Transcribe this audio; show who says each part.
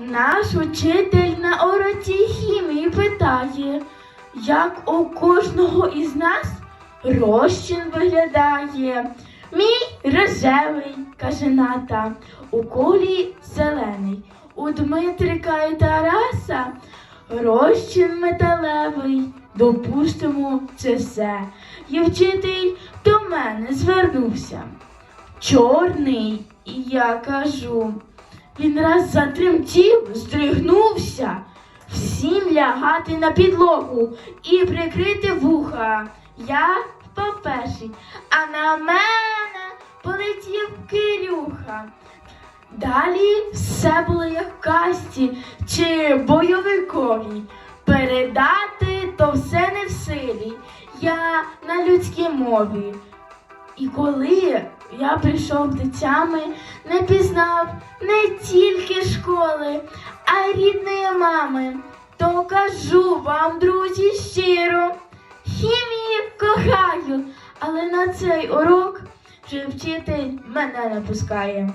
Speaker 1: Наш учитель на уроці хімії питає, як у кожного із нас розчин виглядає. Мій рожевий, каже ната, у колі зелений. У Дмитрика і Тараса розчин металевий, допустимо, це все. І вчитель до мене звернувся. Чорний, і я кажу. Він раз затремтів, здригнувся, всім лягати на підлогу і прикрити вуха. Я впав перший, а на мене полетів Кирюха. Далі все було як в касті чи бойовикові. Передати то все не в силі. Я на людській мові. І коли я прийшов дитями, не пізнав не тільки школи, а й рідної мами. То кажу вам, друзі, щиро, хімію кохаю, але на цей урок вже вчитель мене не пускає.